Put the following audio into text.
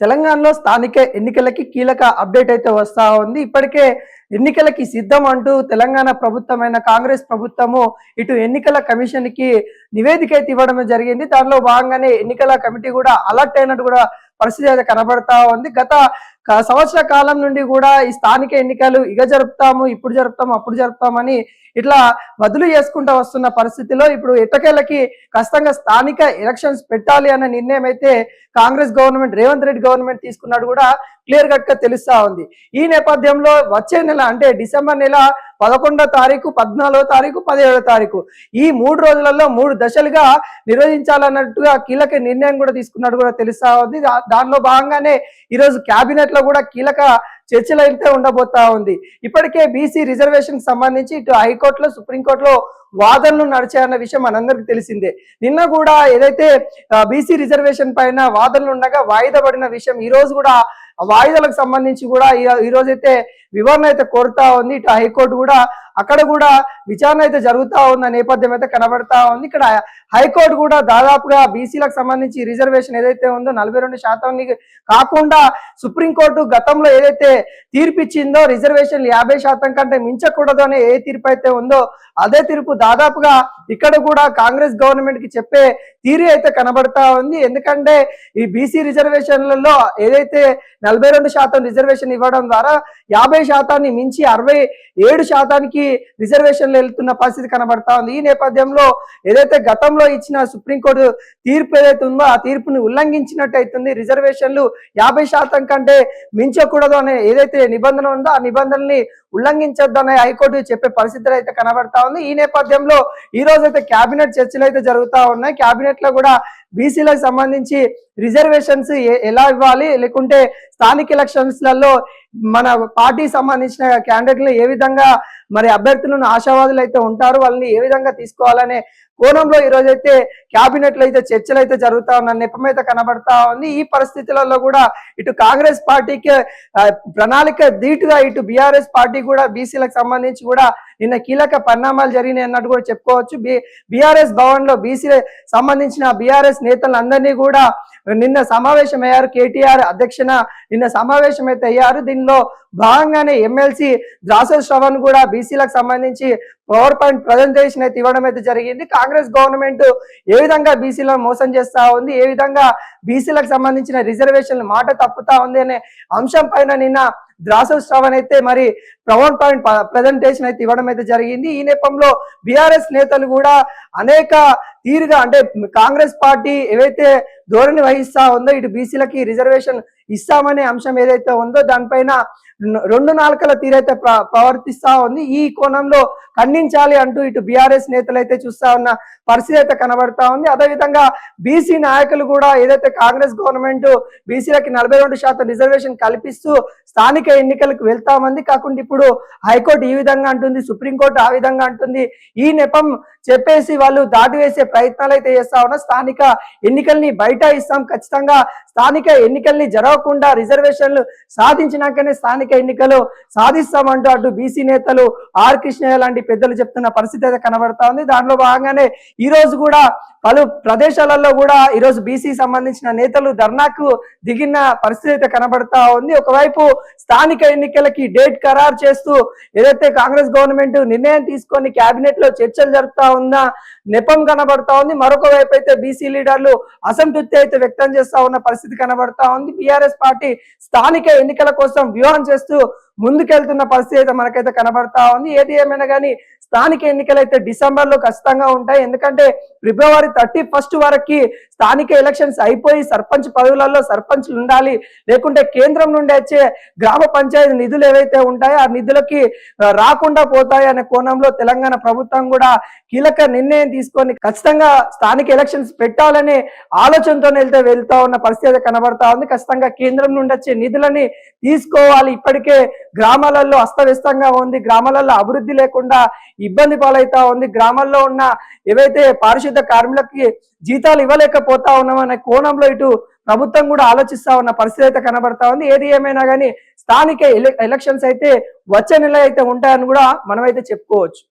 తెలంగాణలో స్థానిక ఎన్నికలకి కీలక అప్డేట్ అయితే వస్తా ఉంది. ఇప్పటికే ఎన్నికలకి సిద్ధం అంటూ తెలంగాణ ప్రభుత్వమైన కాంగ్రెస్ ప్రభుత్వము ఇటు ఎన్నికల కమిషన్కి నివేదిక అయితే ఇవ్వడం జరిగింది. దానిలో భాగంగానే ఎన్నికల కమిటీ కూడా అలర్ట్ అయినట్టు కూడా పరిస్థితి అయితే కనబడతా ఉంది. గత సంవత్సర కాలం నుండి కూడా ఈ స్థానిక ఎన్నికలు ఇక జరుపుతాము ఇప్పుడు జరుపుతాము అప్పుడు జరుపుతామని ఇట్లా బదులు చేసుకుంటూ వస్తున్న పరిస్థితిలో ఇప్పుడు ఎట్టకేలకి ఖచ్చితంగా స్థానిక ఎలక్షన్స్ పెట్టాలి అన్న నిర్ణయం అయితే Congress government Revanth Reddy government తీసుకున్నాడు కూడా క్లియర్ కట్గా తెలుస్తా ఉంది. ఈ నేపథ్యంలో వచ్చే నెల అంటే డిసెంబర్ నెల పదకొండో తారీఖు పద్నాలుగో తారీఖు పదిహేడో తారీఖు. ఈ మూడు రోజులలో మూడు దశలుగా నిర్వహించాలన్నట్టుగా కీలక నిర్ణయం కూడా తీసుకున్నట్టు కూడా తెలుస్తా ఉంది. దానిలో భాగంగానే ఈరోజు కేబినెట్లో కూడా కీలక చర్చలు అయితే ఉండబోతా ఉంది. ఇప్పటికే బీసీ రిజర్వేషన్ సంబంధించి ఇటు హైకోర్టులో సుప్రీంకోర్టులో వాదనలు నడిచాయన్న విషయం మనందరికీ తెలిసిందే. నిన్న కూడా ఏదైతే బీసీ రిజర్వేషన్ పైన వాదనలు ఉండగా వాయిదా పడిన విషయం ఈ రోజు కూడా వాయిదాలకు సంబంధించి కూడా ఈ- ఈ అయితే వివరణ అయితే కోరుతా ఉంది. ఇటు హైకోర్టు కూడా అక్కడ కూడా విచారణ అయితే జరుగుతూ ఉన్న నేపథ్యం అయితే కనబడతా ఉంది. ఇక్కడ హైకోర్టు కూడా దాదాపుగా బీసీలకు సంబంధించి రిజర్వేషన్ ఏదైతే ఉందో నలభై రెండు శాతం కాకుండా సుప్రీంకోర్టు గతంలో ఏదైతే తీర్పు ఇచ్చిందో రిజర్వేషన్ యాభై శాతం కంటే మించకూడదు అనే ఏ తీర్పు అయితే ఉందో అదే తీర్పు దాదాపుగా ఇక్కడ కూడా కాంగ్రెస్ గవర్నమెంట్కి చెప్పే థీరీ అయితే కనబడతా ఉంది. ఎందుకంటే ఈ బీసీ రిజర్వేషన్లలో ఏదైతే నలభై రెండు శాతం రిజర్వేషన్ ఇవ్వడం ద్వారా యాభై శాతాన్ని మించి అరవై ఏడు శాతానికి రిజర్వేషన్లు వెళ్తున్న పరిస్థితి కనబడతా ఉంది. ఈ నేపథ్యంలో ఏదైతే గతంలో ఇచ్చిన సుప్రీంకోర్టు తీర్పు ఏదైతే ఉందో ఆ తీర్పుని ఉల్లంఘించినట్టు అవుతుంది రిజర్వేషన్లు యాభై శాతం కంటే మించకూడదు అనే ఏదైతే నిబంధన ఉందో ఆ నిబంధనల్ని ఉల్లంఘించొద్దనే హైకోర్టు చెప్పే పరిస్థితులు అయితే కనబడతా ఉంది. ఈ నేపథ్యంలో ఈ రోజు అయితే కేబినెట్ చర్చలు అయితే జరుగుతూ ఉన్నాయి. కేబినెట్లో కూడా బీసీలకు సంబంధించి రిజర్వేషన్స్ ఎలా ఇవ్వాలి? లేకుంటే స్థానిక ఎలక్షన్స్లలో మన పార్టీ సంబంధించిన క్యాండిడేట్లు ఏ విధంగా మరి అభ్యర్థులను ఆశావాదులు అయితే ఉంటారు. వాళ్ళని ఏ విధంగా తీసుకోవాలనే కోణంలో ఈ రోజు అయితే క్యాబినెట్లో అయితే చర్చలు అయితే జరుగుతా ఉన్న నెపం అయితే కనబడతా ఉంది. ఈ పరిస్థితులలో కూడా ఇటు కాంగ్రెస్ పార్టీకి ప్రణాళిక ధీటుగా ఇటు బీఆర్ఎస్ పార్టీ కూడా బీసీలకు సంబంధించి కూడా నిన్న కీలక పరిణామాలు జరిగినాయి అన్నట్టు కూడా చెప్పుకోవచ్చు. బి బీఆర్ఎస్ భవన్లో బీసీ సంబంధించిన బీఆర్ఎస్ నేతలందరినీ కూడా నిన్న సమావేశం అయ్యారు కేటీఆర్ అధ్యక్షన నిన్న సమావేశం అయితే అయ్యారు. దీనిలో భాగంగానే ఎమ్మెల్సీ ద్రాస శ్రవణ్ కూడా బీసీలకు సంబంధించి పవర్ పాయింట్ ప్రజెంటేషన్ అయితే ఇవ్వడం అయితే జరిగింది. కాంగ్రెస్ గవర్నమెంట్ ఏ విధంగా బీసీలను మోసం చేస్తా ఉంది ఏ విధంగా బీసీలకు సంబంధించిన రిజర్వేషన్లు మాట తప్పుతా ఉంది అనే అంశం పైన నిన్న ద్రాస శ్రవణ్ అయితే మరి పవర్ పాయింట్ ప్రజెంటేషన్ అయితే ఇవ్వడం అయితే జరిగింది. ఈ నేపథ్యంలో బీఆర్ఎస్ నేతలు కూడా అనేక తీరుగా అంటే కాంగ్రెస్ పార్టీ ఏవైతే ధోరణి వహిస్తా ఉందో ఇటు బీసీలకి రిజర్వేషన్ ఇస్తామనే అంశం ఏదైతే ఉందో దానిపైన రెండు నాలుకల తీరైతే ప్రవర్తిస్తా ఉంది. ఈ కోణంలో ఖండించాలి అంటూ ఇటు బీఆర్ఎస్ నేతలు అయితే చూస్తా ఉన్న పరిస్థితి అయితే కనబడతా ఉంది. అదేవిధంగా బీసీ నాయకులు కూడా ఏదైతే కాంగ్రెస్ గవర్నమెంట్ బీసీలకి నలభై రెండు శాతం రిజర్వేషన్ కల్పిస్తూ స్థానిక ఎన్నికలకు వెళ్తామంది. కాకుండా ఇప్పుడు హైకోర్టు ఈ విధంగా అంటుంది సుప్రీంకోర్టు ఆ విధంగా అంటుంది. ఈ నెపం చెప్పేసి వాళ్ళు దాటివేసే ప్రయత్నాలు అయితే చేస్తా ఉన్నా స్థానిక ఎన్నికల్ని బయట ఇస్తాం ఖచ్చితంగా స్థానిక ఎన్నికల్ని జరగకుండా రిజర్వేషన్లు సాధించినాకనే స్థానిక ఎన్నికలు సాధిస్తామంటూ అటు బీసీ నేతలు ఆర్ కృష్ణయ్య లాంటి పెద్దలు చెప్తున్న పరిస్థితి అయితే కనబడతా ఉంది. దానిలో భాగంగానే ఈ రోజు కూడా పలు ప్రదేశాలలో కూడా ఈరోజు బీసీ సంబంధించిన నేతలు ధర్నాకు దిగిన పరిస్థితి అయితే కనబడతా ఉంది. ఒకవైపు స్థానిక ఎన్నికలకి డేట్ ఖరారు చేస్తూ ఏదైతే కాంగ్రెస్ గవర్నమెంట్ నిర్ణయం తీసుకొని కేబినెట్లో చర్చలు జరుపుతా ఉన్న నెపం కనబడతా ఉంది. మరొక వైపు అయితే బీసీ లీడర్లు అసంతృప్తి అయితే వ్యక్తం చేస్తా ఉన్న పరిస్థితి కనబడతా ఉంది. బీఆర్ఎస్ పార్టీ స్థానిక ఎన్నికల కోసం వ్యూహం చేస్తూ ముందుకెళ్తున్న పరిస్థితి అయితే మనకైతే కనబడతా ఉంది. ఏది ఏమైనా కానీ స్థానిక ఎన్నికలు అయితే డిసెంబర్లో ఖచ్చితంగా ఉంటాయి. ఎందుకంటే ఫిబ్రవరి థర్టీ ఫస్ట్ వరకు స్థానిక ఎలక్షన్స్ అయిపోయి సర్పంచ్ పదవులలో సర్పంచ్లు ఉండాలి. లేకుంటే కేంద్రం నుండి వచ్చే గ్రామ పంచాయతీ నిధులు ఏవైతే ఉంటాయో ఆ నిధులకి రాకుండా పోతాయి అనే కోణంలో తెలంగాణ ప్రభుత్వం కూడా కీలక నిర్ణయం తీసుకొని ఖచ్చితంగా స్థానిక ఎలక్షన్స్ పెట్టాలనే ఆలోచనతో వెళ్తే వెళ్తా ఉన్న పరిస్థితి కనబడతా ఉంది. ఖచ్చితంగా కేంద్రం నుండి వచ్చే నిధులని తీసుకోవాలి. ఇప్పటికే గ్రామాలలో అస్తవ్యస్తంగా ఉంది గ్రామాలలో అభివృద్ధి లేకుండా ఇబ్బంది పాలైతా ఉంది గ్రామాల్లో ఉన్న ఏవైతే పారిశుద్ధ కార్మికులకి జీతాలు ఇవ్వలేకపోతా ఉన్నామనే కోణంలో ఇటు ప్రభుత్వం కూడా ఆలోచిస్తా ఉన్న పరిస్థితి అయితే కనబడతా ఉంది. ఏది ఏమైనా కానీ స్థానిక ఎలక్షన్స్ అయితే వచ్చే నెల అయితే ఉంటాయని కూడా మనమైతే చెప్పుకోవచ్చు.